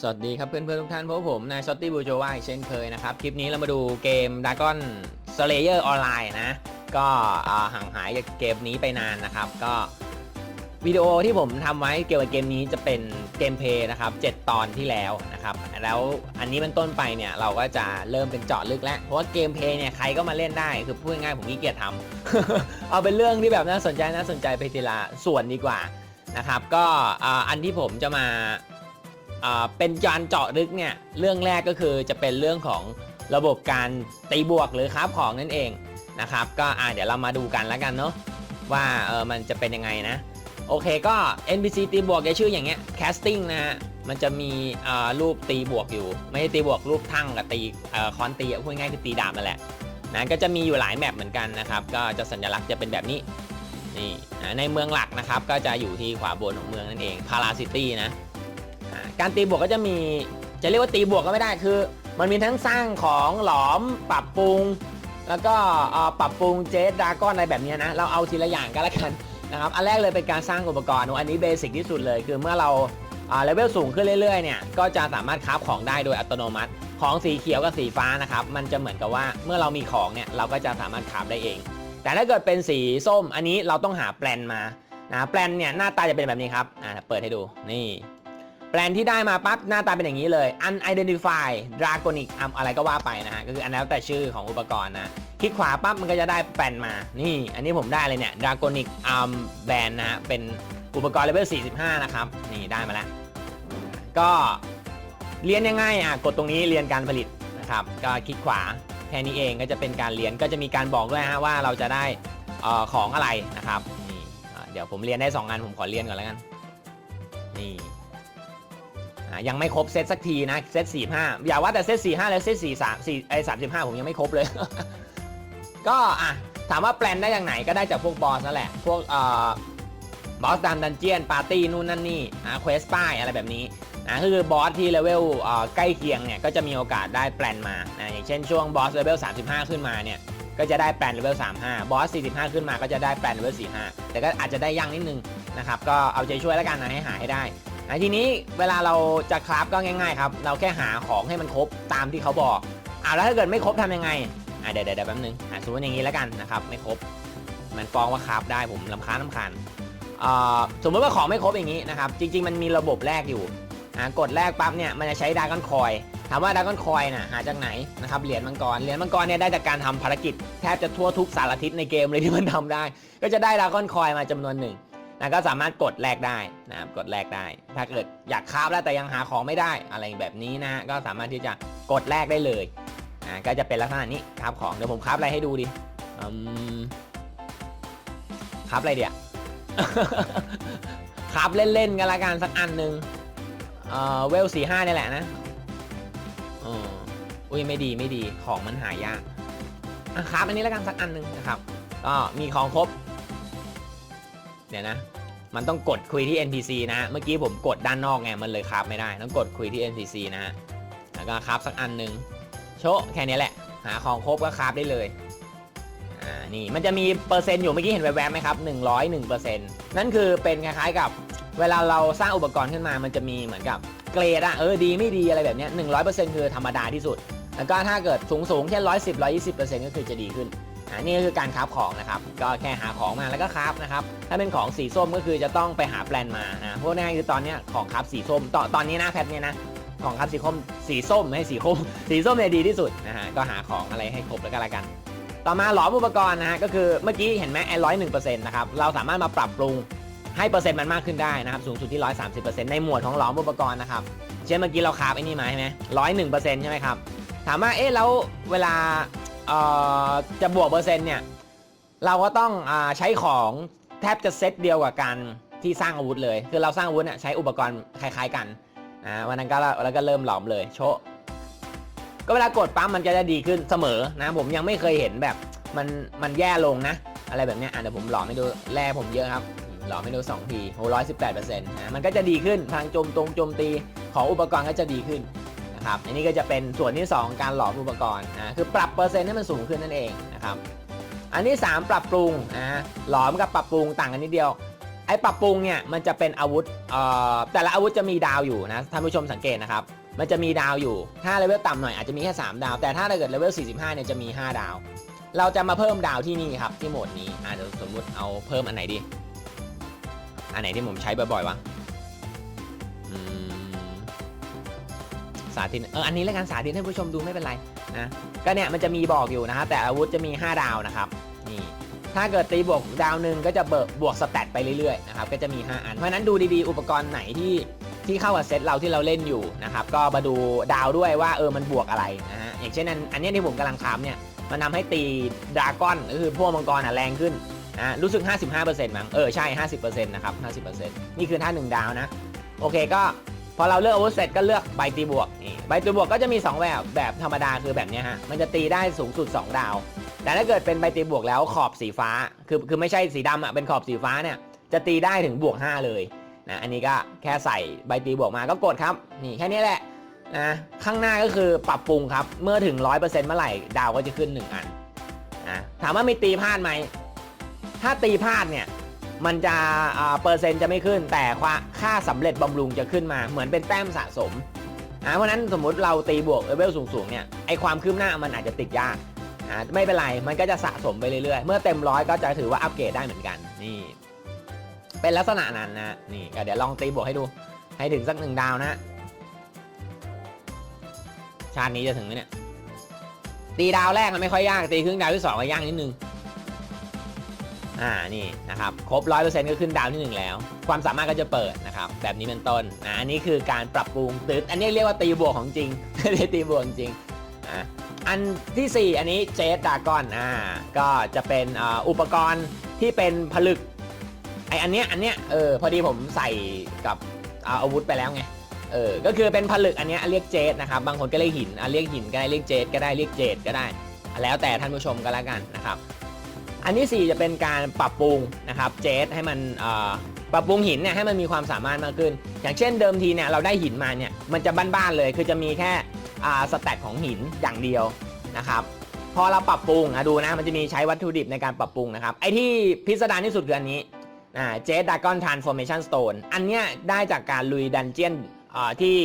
สวัสดีครับเพื่อนๆทุกท่านพบผมนายซอตตี้บูโจวาเช่นเคยนะครับ คลิปนี้เรามาดูเกม Dragon Slayer Online นะ ก็ห่างหายจากเกมนี้ไปนานนะครับ ก็วิดีโอที่ผมทำไว้เกี่ยวกับเกมนี้จะเป็นเกมเพย์นะครับ 7 ตอนที่แล้วนะครับ แล้วอันนี้เป็นต้นไปเนี่ยเราก็จะเริ่มเป็นเจาะลึกแล้ว เพราะว่าเกมเพย์เนี่ยใครก็มาเล่นได้ คือพูดง่ายๆผมขี้เกียจทำเอาเป็นเรื่องที่แบบน่าสนใจน่าสนใจไปทีละส่วนดีกว่านะครับ ก็อันที่ผมจะมา อ่าเป็นการเจาะลึกเนี่ยเรื่องแรกก็คือจะเป็นเรื่องของระบบการตีบวกหรือคราฟของนั่นเองนะครับก็อ่าเดี๋ยวเรามาดูกันแล้วกันเนาะว่าเออมันจะเป็นยังไงนะโอเคก็ NPC ตีบวกจะชื่ออย่างเงี้ย casting นะฮะมันจะมีรูปตีบวกอยู่ ไม่ใช่ตีบวกรูปทั้งกับตีเอ่อคอนตีอะพูดง่ายคือตีดาบนั่นแหละนะก็จะมีอยู่หลายแมปเหมือนกันนะครับก็จะสัญลักษณ์จะเป็นแบบนี้นี่ในเมืองหลักนะครับก็จะอยู่ที่ขวาบนของเมืองนั่นเองพาราซิตี้นะ การตีบวกก็จะมีจะเรียกว่าตีบวกก็ไม่ได้คือ มันมีทั้งสร้างของหลอมปรับปรุง แล้วก็ปรับปรุงเจสดาก้อนอะไรแบบนี้นะ เราเอาทีละอย่างก็แล้วกันนะครับอันแรกเลยเป็นการสร้างอุปกรณ์อันนี้เบสิกที่สุดเลย คือเมื่อเราเลเวลสูงขึ้นเรื่อยๆเนี่ยก็จะสามารถคราฟของได้โดยอัตโนมัติ ของสีเขียวกับสีฟ้านะครับมันจะเหมือนกับว่าเมื่อเรามีของเนี่ยเราก็จะสามารถคราฟได้เอง แต่ถ้าเกิดเป็นสีส้มอันนี้เราต้องหาแปลนมานะแปลนเนี่ยหน้าตาจะเป็นแบบนี้ครับอ่าเปิดให้ดูนี่ แปลนที่ได้มาปั๊บหน้าตาเป็นอย่างนี้เลย unidentified dragonic arm อะไรก็ว่าไปนะฮะก็คืออันแล้วแต่ชื่อของอุปกรณ์นะคลิกขวาปั๊บมันก็จะได้แปลนมา นี่ อันนี้ผมได้เลยเนี่ย dragonic arm band นะฮะเป็นอุปกรณ์เลเวล 45 นะครับ นี่ได้มาแล้ว ก็เรียนยังไงอะกดตรงนี้เรียนการผลิตนะครับก็คลิกขวาแค่นี้เองก็จะเป็นการเรียนก็จะมีการบอกด้วยฮะว่าเราจะได้เอ่อของอะไรนะครับนี่เดี๋ยวผมเรียนได้สองงานผมขอเรียนก่อนแล้วกันนี่ ยังไม่ครบเซตสักทีนะเซตสี่ห้าอย่าว่าแต่เซตสี่ห้าแล้วเซตสี่สามสี่ไอ้สามสิบห้าผมยังไม่ครบเลย ก็อะถามว่าแปลนได้อย่างไหนก็ได้จากพวกบอสนั่นแหละ พวกเอ่อบอสตามดันเจียนปาร์ตี้นู่นนั่นนี่อะเควสป้ายอะไรแบบนี้นะคือบอสที่เลเวลเอ่อใกล้เคียงเนี่ยก็จะมีโอกาสได้แปลนมานะอย่างเช่นช่วงบอสเลเวล35 ขึ้นมาเนี่ยก็จะได้แปลนเลเวล35 บอส 45 ขึ้นมาก็จะได้แปลนเลเวล45 แต่ก็อาจจะได้ยากนิดนึงนะครับก็เอาใจช่วยแล้วกันนะให้หาให้ได้ อะทีนี้เวลาเราจะคราฟก็ง่ายๆครับ เราแค่หาของให้มันครบตามที่เขาบอกอ่าแล้วถ้าเกิดไม่ครบทำยังไงอ่าเดี๋ยวเดี๋ยวแป๊บนึงอ่าสมมติอย่างนี้แล้วกันนะครับไม่ครบ มันฟ้องว่าคราฟได้ผมลำคาญลำคาญอ่าสมมติว่าของไม่ครบอย่างนี้นะครับ จริง ๆ มันมีระบบแรกอยู่อ่ากดแรกปั๊บเนี่ยมันจะใช้ดากอนคอยถามว่าดากอนคอยน่ะหาจากไหนนะครับเหรียญมังกรเหรียญมังกรเนี่ยได้จากการทำภารกิจแทบจะทั่วทุกสารทิศในเกมเลยที่มันทำได้ ก็จะได้ดากอนคอยมาจำนวนหนึ่ง นะก็สามารถกดแลกได้นะครับกดแลกได้ ถ้าเกิดอยากคราฟแล้วแต่ยังหาของไม่ได้อะไรแบบนี้นะก็สามารถที่จะกดแลกได้เลยอ่าก็จะเป็นลักษณะนี้คราฟของเดี๋ยวผมคราฟอะไรให้ดูดิอืมคราฟอะไรเดี๋ยวคราฟเล่นๆกันละกันสักอันหนึ่งเอ่อเวลสี่ห้านี่แหละนะอ๋ออุ้ยไม่ดีไม่ดีของมันหายากอะคราฟอันนี้ละกันสักอันหนึ่งนะครับก็มีของครบ เดี๋ยนะ มันต้องกดคุยที่ NPC นะ เมื่อกี้ผมกดด้านนอกไง มันเลยคราฟไม่ได้ ต้องกดคุยที่ NPC นะฮะ แล้วก็คราฟสักอันหนึ่งโชะแค่นี้แหละ หาของครบก็คราฟได้เลย อ่า นี่ มันจะมีเปอร์เซ็นต์อยู่เมื่อกี้เห็นแวบๆไหมครับ 101%นั่นคือเป็นคล้ายๆกับเวลาเราสร้างอุปกรณ์ขึ้นมา มันจะมีเหมือนกับเกรดอะเออดีไม่ดีอะไรแบบนี้ย100%คือธรรมดาที่สุด แล้วก็ถ้าเกิดสูงๆแค่110 120%ก็คือจะดีขึ้น อ่านี่ก็คือการคราฟของนะครับ ก็แค่หาของมาแล้วก็คราฟนะครับ ถ้าเป็นของสีส้มก็คือจะต้องไปหาแปลนมานะพวกนี้คือตอนเนี้ยของคราฟสีส้มตอนตอนนี้นะแพทเนี่ยนะของคราฟสีส้มสีส้มใช่สีส้มสีส้มเนี่ยดีที่สุดนะฮะก็หาของอะไรให้ครบแล้วก็แล้วกัน ต่อมาหลอมอุปกรณ์นะฮะก็คือเมื่อกี้เห็นไหมไอ้ร้อยหนึ่งเปอร์เซ็นต์นะครับเราสามารถมาปรับปรุงให้เปอร์เซ็นต์มันมากขึ้นได้นะครับสูงสุดที่ร้อยสามสิบเปอร์เซ็นต์ในหมวดของหลอมอุปกรณ์นะครับเช่นเมื่อกี้เราคาฟไอ้นี่มาใช่ไหมร้อยหนึ่งเปอร์เซ็นต์ใช่ไหมครับถามว่าเอ๊ะแล้วเวลา จะบวกเปอร์เซ็นต์เนี่ย เราก็ต้องอใช้ของแทบจะเซตเดียวกับการที่สร้างอาวุธเลย คือเราสร้างอาวุธเนี่ยใช้อุปกรณ์คล้ายๆกันนะวันนั้นก็แล้วก็เริ่มหลอมเลยโชะก็เวลากดปั๊มมันจะได้ดีขึ้นเสมอนะ ผมยังไม่เคยเห็นแบบมันมันแย่ลงนะ อะไรแบบเนี้ยอะเดี๋ยวผมหลอมให้ดูแร่ผมเยอะครับหลอมให้ดู2ทีโอ้ร้อยสิบแปดเปอร์เซ็นต์นะมันก็จะดีขึ้นทางโจมตรงโจมตีของอุปกรณ์ก็จะดีขึ้น นะครับอันนี้ก็จะเป็นส่วนที่ 2 การหลอมอุปกรณ์นะคือปรับเปอร์เซ็นต์ให้มันสูงขึ้นนั่นเองนะครับอันที่ 3 ปรับปรุงนะหลอมกับปรับปรุงต่างกันนิดเดียวไอ้ปรับปรุงเนี่ยมันจะเป็นอาวุธแต่ละอาวุธจะมีดาวอยู่นะท่านผู้ชมสังเกตนะครับมันจะมีดาวอยู่ ถ้าเลเวลต่ำหน่อยอาจจะมีแค่3ดาว แต่ถ้าเกิดเลเวล45เนี่ยจะมี 5 ดาว เราจะมาเพิ่มดาวที่นี่ครับที่โหมดนี้อ่าเดี๋ยวสมมุติเอาเพิ่มอันไหนดี อันไหนที่ผมใช้บ่อยๆวะอืม สาธิตเอออันนี้แล้วกันสาธิตให้ผู้ชมดูไม่เป็นไรนะก็เนี่ยมันจะมีบอกอยู่นะครับแต่อาวุธจะมี 5 ดาวนะครับนี่ถ้าเกิดตีบวกดาวหนึ่งก็จะเบิกบวกสแตทไปเรื่อยๆนะครับก็จะมี 5 อันเพราะนั้นดูดีๆ อุปกรณ์ไหนที่ที่เข้ากับเซตเราที่เราเล่นอยู่นะครับก็มาดูดาวด้วยว่าเออมันบวกอะไรนะฮะอย่างเช่นอันอันนี้ที่ผมกำลังถามเนี่ยมันทำให้ตีดราก้อนก็คือพวกมังกรอะแรงขึ้นนะรู้สึก 55%มั้งเออใช่ 50%นะครับ 50%นี่คือท่าหนึ่งดาวนะ โอเคก็ พอเราเลือกอาวุธเสร็จก็เลือกใบตีบวกนี่ใบตีบวกก็จะมี 2 แบบแบบธรรมดาคือแบบนี้ฮะมันจะตีได้สูงสุด 2 ดาว แต่ถ้าเกิดเป็นใบตีบวกแล้วขอบสีฟ้า คือคือไม่ใช่สีดำอะเป็นขอบสีฟ้าเนี่ยจะตีได้ถึงบวก 5 เลยนะอันนี้ก็แค่ใส่ใบตีบวกมาก็กดครับนี่แค่นี้แหละนะข้างหน้าก็คือปรับปรุงครับเมื่อถึง 100%เมื่อไหร่ดาวก็จะขึ้น 1 อันนะถามว่ามีตีพลาดไหมถ้าตีพลาดเนี่ย มันจะเปอร์เซ็นต์จะไม่ขึ้น แต่ค่าสำเร็จบำรุงจะขึ้นมา เหมือนเป็นแต้มสะสมเพราะนั้นสมมุติเราตีบวกเลเวลสูงๆเนี่ยไอความคืบหน้ามันอาจจะติดยากอ่าไม่เป็นไร มันก็จะสะสมไปเรื่อยๆ เมื่อเต็มร้อยก็จะถือว่าอัปเกรดได้เหมือนกันนี่ เป็นลักษณะนั้นนะนี่เดี๋ยวลองตีบวกให้ดู ให้ถึงสักหนึ่งดาวนะชาตินี้จะถึงไหมเนี่ยตีดาวแรกมันไม่ค่อยยากตีครึ่งดาวที่สองก็ยากนิดนึง อ่านี่นะครับครบร้อยเปอร์เซ็นต์ก็ขึ้นดาวที่หนึ่งแล้ว ความสามารถก็จะเปิดนะครับแบบนี้เป็นต้นอันนี้คือการปรับปรุงตืดอันนี้เรียกว่าตีบวกของจริงไม่ได้ตีบวกจริงอะอันที่ 4 อันนี้เจสดากอนอ่าก็จะเป็นอ,อุปกรณ์ที่เป็นผลึกไออันเนี้ยอันเนี้ยเออพอดีผมใส่กับอาอาวุธไปแล้วไงเออก็คือเป็นผลึกอันเนี้ยเรียกเจสนะครับบางคนก็เรียกหินอะเรียกหินก็ได้เรียกเจสก็ได้เรียกเจดก็ได้ แล้วแต่ท่านผู้ชมก็แล้วกันนะครับ อันที่ 4 จะเป็นการปรับปรุงนะครับเจสให้มันปรับปรุงหินเนี่ยให้มันมีความสามารถมากขึ้น อย่างเช่นเดิมทีเนี่ยเราได้หินมาเนี่ยมันจะบ้านๆเลย คือจะมีแค่สแตทของหินอย่างเดียวนะครับพอเราปรับปรุงนะดูนะมันจะมีใช้วัตถุดิบในการปรับปรุงนะครับไอที่พิสดารที่สุดคืออันนี้เจสดากอนทรานส์ฟอร์เมชันสโตนอันเนี้ยได้จากการลุยดันเจียนที่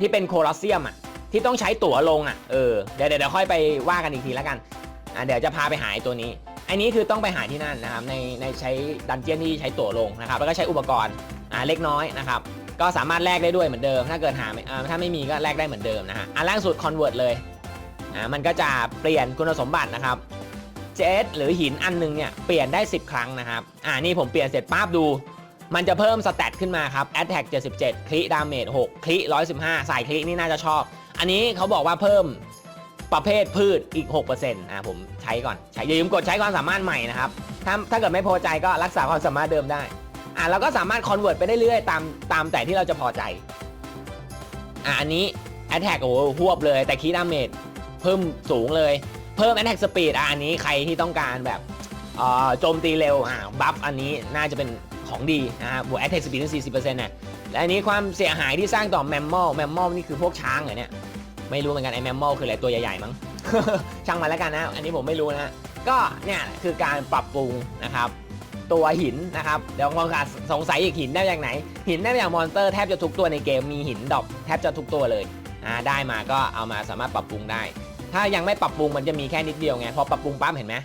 ที่เป็นโคลอสเซียมอะที่ต้องใช้ตั๋วลงอะเออเดี๋ยวเดี๋ยวเดี๋ยวค่อยไปว่ากันอีกทีแล้วกัน อ่าเดี๋ยวจะพาไปหาไอ้ตัวนี้อันนี้คือต้องไปหาที่นั่นนะครับในในใช้ดันเจียนที่ใช้ตั๋วลงนะครับ แล้วก็ใช้อุปกรณ์อ่าเล็กน้อยนะครับก็สามารถแลกได้ด้วยเหมือนเดิม ถ้าเกิดหาไม่อ่าถ้าไม่มีก็แลกได้เหมือนเดิมนะฮะอันล่างสุด convert เลยอ่ามันก็จะเปลี่ยนคุณสมบัตินะครับเจสหรือหินอันหนึงเนี่ยเปลี่ยนได้ 10 ครั้งนะครับอ่านี่ผมเปลี่ยนเสร็จปั๊บดูมันจะเพิ่มสเตตขึ้นมาครับ attack 77 คลิดาเมจ6คลิ115 สายคลินี่น่าจะชอบ อันนี้เขาบอกว่าเพิ่ม ประเภทพืชอีก 6%อ่าผมใช้ก่อนใช้อย่าลืมกดใช้ความสามารถใหม่นะครับ ถ้าถ้าเกิดไม่พอใจก็รักษาความสามารถเดิมได้ อ่าเราก็สามารถคอนเวิร์ตไปได้เรื่อยๆตามตามแต่ที่เราจะพอใจ อ่าอันนี้ Attack โอ้โหหวบเลย แต่คีดาเมจเพิ่มสูงเลย เพิ่ม Attack Speed อ่าอันนี้ใครที่ต้องการแบบอ่อโจมตีเร็วอ่าบัฟอันนี้น่าจะเป็นของดีนะครับวก Attack Speed ถึง40%เนี่ยและอันนี้ความเสียหายที่สร้างต่อแมมมอลแมมมอลนี่คือพวกช้างเหรอเนี่ย ไม่รู้เหมือนกันไอแมมมอลคืออะไรตัวใหญ่ๆมั้ง ช่างมันแล้วกันนะ อันนี้ผมไม่รู้นะก็เนี่ยคือการปรับปรุงนะครับ ตัวหินนะครับเดี๋ยวบางคนสงสัยอีกหินได้จากไหน หินได้มาจากมอนสเตอร์แทบจะทุกตัวในเกมมีหินดอปแทบจะทุกตัวเลยอ่าได้มาก็เอามาสามารถปรับปรุงได้ ถ้ายังไม่ปรับปรุงมันจะมีแค่นิดเดียวไงพอปรับปรุงปั๊บเห็นไหม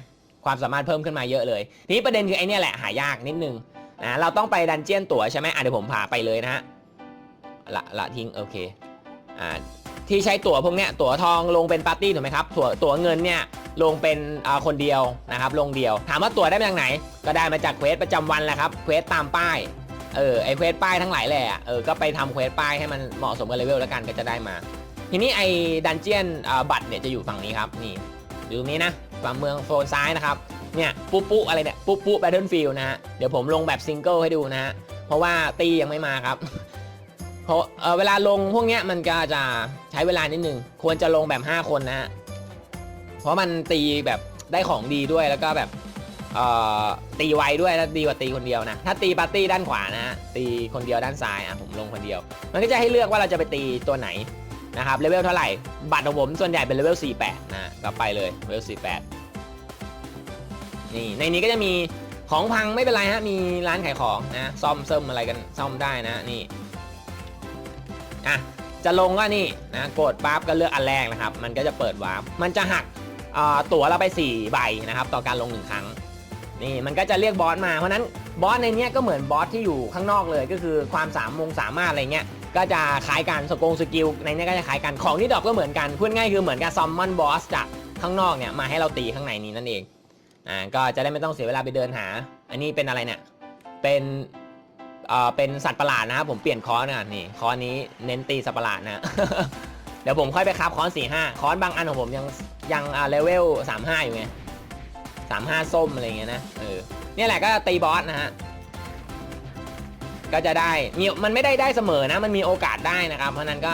ความสามารถเพิ่มขึ้นมาเยอะเลยทีนี้ประเด็นคือไอเนี่ยแหละหายากนิดนึงนะเราต้องไปดันเจียนตั๋วใช่ไหมอะเดี๋ยวผมพาไปเลยนะฮะละละทิ้งโอเคอ่า ที่ใช้ตั๋วพวกเนี้ยตั๋วทองลงเป็นปาร์ตี้ถูกไหมครับตั๋วตั๋วเงินเนี่ยลงเป็นคนเดียวนะครับลงเดียว ถามว่าตั๋วได้มาจากไหน ก็ได้มาจากเควสประจำวันแหละครับเควสตามป้ายเออไอเควสป้ายทั้งหลายแหละเออก็ไปทำเควสป้ายให้มันเหมาะสมกับเลเวลแล้วกันก็จะได้มา ทีนี้ไอดันเจียนบัตรเนี่ยจะอยู่ฝั่งนี้ครับนี่อยู่ตรงนี้นะฝั่งเมืองโซนซ้ายนะครับเนี่ยปุ๊ปุ๊อะไรเนี่ยปุ๊ปุ๊แบทเทิลฟิลนะฮะเดี๋ยวผมลงแบบซิงเกิลให้ดูนะฮะเพราะว่าตียังไม่มาครับ เพราะเเวลาลงพวกเนี้ยมันก็จะใช้เวลานิดนึง ควรจะลงแบบ 5 คนนะฮะ เพราะมันตีแบบได้ของดีด้วยแล้วก็แบบตีไวด้วยแล้วดีกว่าตีคนเดียวนะ ถ้าตีปาร์ตี้ด้านขวานะฮะตีคนเดียวด้านซ้ายอะผมลงคนเดียว มันก็จะให้เลือกว่าเราจะไปตีตัวไหนนะครับเลเวลเท่าไหร่บัตรของผมส่วนใหญ่เป็นเลเวล48นะก็ไปเลยเลเวล48นี่ในนี้ก็จะมีของพังไม่เป็นไรฮะมีร้านขายของนะซ่อมเซิมอะไรกันซ่อมได้นะนี่ อะจะลงก็นี่นะกดปั๊บก็เลือกอันแรกนะครับ มันก็จะเปิดวาร์ปมันจะหักตั๋วเราไป4ใบนะครับต่อการลงหนึ่งครั้งนี่มันก็จะเรียกบอสมาเพราะนั้นบอสในนี้ก็เหมือนบอสที่อยู่ข้างนอกเลยก็คือความสามมงสามารถอะไรเงี้ยก็จะคล้ายกันสกงสกิลในนี้ก็จะคล้ายกันของที่ดรอปก็เหมือนกันพูดง่ายคือเหมือนกับซอมมอนบอสจากข้างนอกเนี่ยมาให้เราตีข้างในนี้นั่นเองอ่าก็จะได้ไม่ต้องเสียเวลาไปเดินหา อันนี้เป็นอะไรเนี่ยเป็น อ่อเป็นสัตว์ประหลาดนะครับผมเปลี่ยนคอร์สนะนี่คอนี้เน้นตีสัตว์ประหลาดนะ เดี๋ยวผมค่อยไปครับคอร์สสี่ห้าคอร์สบางอันของผมยังยังอ่าเลเวลสามห้าอยู่ไงสามห้าส้มอะไรเงี้ยนะเออเนี่ยแหละก็ตีบอสนะฮะก็จะได้มีมันไม่ได้ได้เสมอนะมันมีโอกาสได้นะครับ เพราะนั้นก็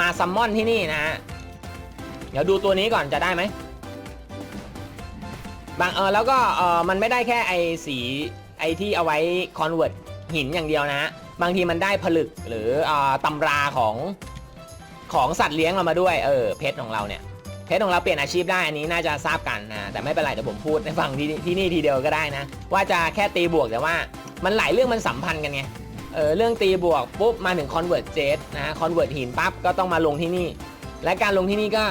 มาซัมมอนที่นี่นะฮะเดี๋ยวดูตัวนี้ก่อนจะได้ไหมบางเออแล้วก็เออมันไม่ได้แค่ไอสีไอที่เอาไว้คอนเวิร์ต หินอย่างเดียวนะฮะบางทีมันได้ผลึกหรืออตำราของของสัตว์เลี้ยงเรามาด้วยเออเพชรของเราเนี่ยเพชรของเราเปลี่ยนอาชีพได้อันนี้น่าจะทราบกันนะแต่ไม่เป็นไรเดี๋ยวผมพูดให้ฟังที่ที่นี่ทีเดียวก็ได้นะ ว่าจะแค่ตีบวกแต่ว่ามันหลายเรื่องมันสัมพันธ์กันไงเออเรื่องตีบวกปุ๊บมาถึงคอนเวิร์ตเจสนะคอนเวิร์ตหินปั๊บก็ต้องมาลงที่นี่ และการลงที่นี่ก็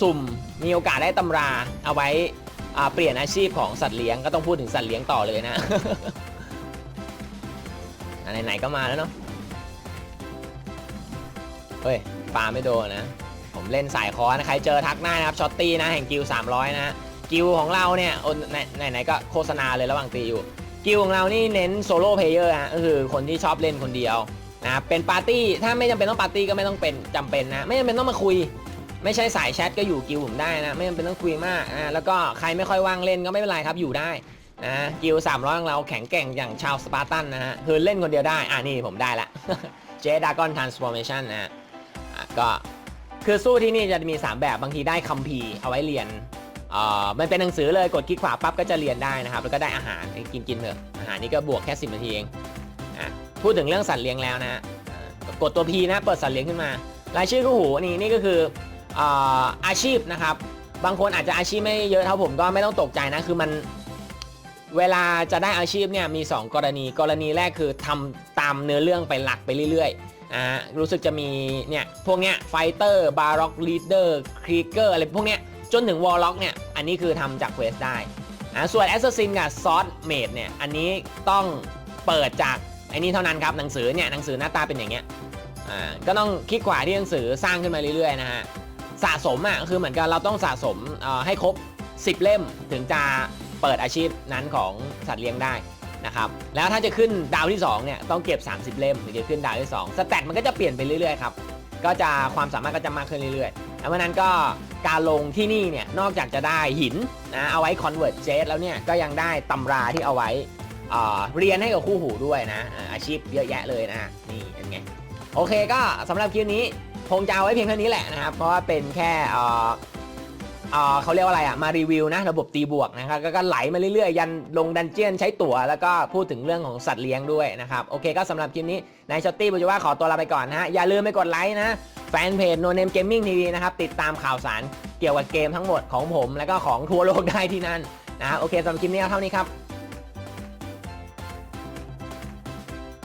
สุ่มมีโอกาสได้ตำราเอาไว้เปลี่ยนอาชีพของสัตว์เลี้ยงก็ต้องพูดถึงสัตว์เลี้ยงต่อเลยนะ อะไหนๆก็มาแล้วเนาะเฮ้ยปลาไม่โดนนะ ผมเล่นสายคอนะใครเจอทักหน้านะครับช็อตตี้นะแห่งกิล300 นะฮะกิลของเราเนี่ยไหนๆก็โฆษณาเลยระหว่างตีอยู่กิลของเรานี่เน้นโซโล่เพลเยอร์ฮะก็คือคนที่ชอบเล่นคนเดียวนะเป็นปาร์ตี้ถ้าไม่จำเป็นต้องปาร์ตี้ก็ไม่ต้องเป็นจำเป็นนะไม่จำเป็นต้องมาคุย ไม่ใช่สายแชทก็อยู่กิลผมได้นะ ไม่จำเป็นต้องคุยมากนะแล้วก็ใครไม่ค่อยว่างเล่นก็ไม่เป็นไรครับอยู่ได้ นะกิล300ของเราแข็งแกร่งอย่างชาวสปาร์ตันนะฮะคือเล่นคนเดียวได้ อ่านี่ผมได้ละ เจดากอนทรานส์ฟอร์เมชันนะฮะก็คือสู้ที่นี่จะมี 3 แบบบางทีได้คัมภีร์เอาไว้เรียนเอ่อมันเป็นหนังสือเลยกดคลิกขวาปั๊บก็จะเรียนได้นะครับ แล้วก็ได้อาหารกินกินเถอะอาหารนี่ก็บวกแค่ 10 นาทีเองอะพูดถึงเรื่องสัตว์เลี้ยงแล้วนะฮะกดตัว P นะเปิดสัตว์เลี้ยงขึ้นมารายชื่อคู่หูนี่นี่ก็คืออ่าอาชีพนะครับ บางคนอาจจะอาชีพไม่เยอะเท่าผมก็ไม่ต้องตกใจนะ คือมัน เวลาจะได้อาชีพเนี่ยมี 2 กรณี กรณีแรกคือทำตามเนื้อเรื่องไปหลักไปเรื่อยๆนะฮะรู้สึกจะมีเนี่ยพวกเนี้ยไฟเตอร์บาร็อกลีดเดอร์ครีเกอร์อะไรพวกเนี้ยจนถึงวอลล็อกเนี่ยอันนี้คือทำจากเควสได้นะส่วนแอสซัสซินกับซอสเมดเนี่ยอันนี้ต้องเปิดจากไอ้นี่เท่านั้นครับหนังสือเนี่ยหนังสือหน้าตาเป็นอย่างเงี้ยอ่าก็ต้องคลิกขวาที่หนังสือสร้างขึ้นมาเรื่อยๆนะฮะสะสมอะคือเหมือนกันเราต้องสะสมอ่อให้ครบ 10 เล่มถึงจะ เปิดอาชีพนั้นของสัตว์เลี้ยงได้นะครับแล้วถ้าจะขึ้นดาวที่2เนี่ยต้องเก็บ 30 เล่มถึงจะขึ้นดาวที่2สแตทมันก็จะเปลี่ยนไปเรื่อยๆครับก็จะความสามารถก็จะมากขึ้นเรื่อยๆแล้วเพราะนั้นก็การลงที่นี่เนี่ยนอกจากจะได้หินนะเอาไว้ convert jet แล้วเนี่ยก็ยังได้ตำราที่เอาไว้อาเรียนให้กับคู่หูด้วยนะอาอาชีพเยอะแยะเลยนะนี่เป็นไงโอเคก็สำหรับคลิปนี้คงจะเอาไว้เพียงเท่านี้แหละนะครับ เพราะว่าเป็นแค่ เอ่อเขาเรียกว่าอะไรอะมารีวิวนะระบบตีบวกนะครับก็ก็ไหลมาเรื่อยๆ ยันลงดันเจียนใช้ตั๋วแล้วก็พูดถึงเรื่องของสัตว์เลี้ยงด้วยนะครับโอเคก็สำหรับคลิปนี้นายช็อตตี้บุจว่าขอตัวลาไปก่อนนะฮะอย่าลืมไปกดไลค์นะแฟนเพจ No Name Gaming TV นะครับติดตามข่าวสารเกี่ยวกับเกมทั้งหมดของผม แล้วก็ของทั่วโลกได้ที่นั่นนะฮะโอเคสำหรับคลิปนี้เอาเท่านี้ครับ